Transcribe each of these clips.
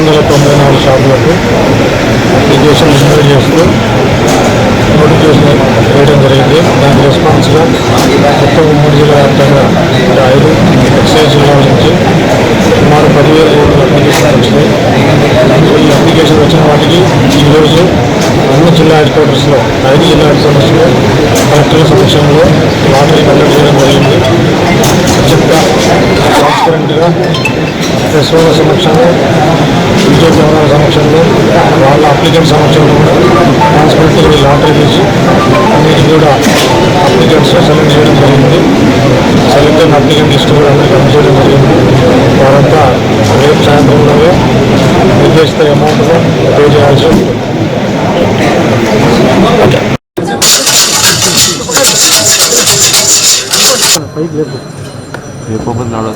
వందల తొంభై నాలుగు షాపులకు అప్లికేషన్ రిజిస్టర్ చేస్తూ నోటిఫికేషన్ వేయడం జరిగింది. దాని రెస్పాన్స్గా మొత్తం ఉమ్మడి జిల్లా వ్యాప్తంగా ఐదు ఎక్సైజ్ జిల్లా నుంచి సుమారు పదివేల కోట్ల అప్లికేషన్ వచ్చినాయి. ఈ అప్లికేషన్ వచ్చిన వాటికి ఈరోజు అన్ని జిల్లా హెడ్ క్వార్టర్స్లో ఐదు జిల్లా హెడ్ క్వార్టర్స్లో కలెక్టర్ల సమక్షంలో లాటరీ కండక్ట్ చేయడం జరిగింది. చెప్తా ట్రాన్స్పరెంట్గా వాళ్ళ సమక్షంలో బీజేపీ వాళ్ళ సమక్షంలో వాళ్ళ అప్లికెంట్ సమక్షంలో కూడా ఈ లాటరీ తీసి అన్నిటి కూడా అప్లికెంట్స్ సెలెక్ట్ చేయడం జరిగింది. సెలెక్ట్ అయిన అప్లికెంట్ లిస్ట్ కూడా అందరికీ అందజేయడం జరిగింది. వారంతా రేపు సాయంత్రంలోనే నిర్దేశిత అమౌంట్ను పే చేయాల్సి ఉంటుంది. పైకి లేదు రేపు నాడు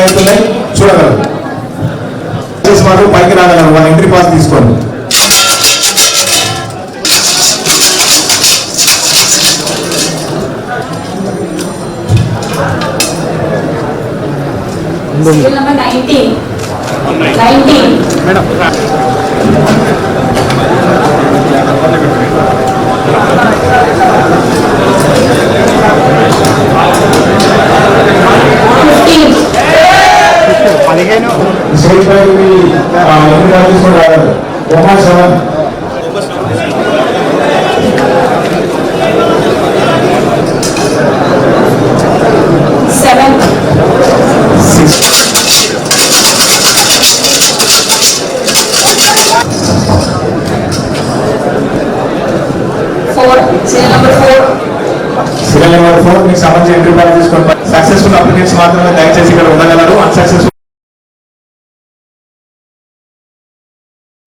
అవుతున్నాయి చూడగలరు మాత్రం పైకి రాగలరు వాళ్ళ ఎంట్రీ పాస్ తీసుకోండి madam seven four serial number four మీకు సంబంధించి ఎంట్రీ పాస్ సక్సెస్ఫుల్ అప్లికెంట్స్ మాత్రమే దయచేసి ఇక్కడ ఉండగలరు. అన్సక్సెస్ఫుల్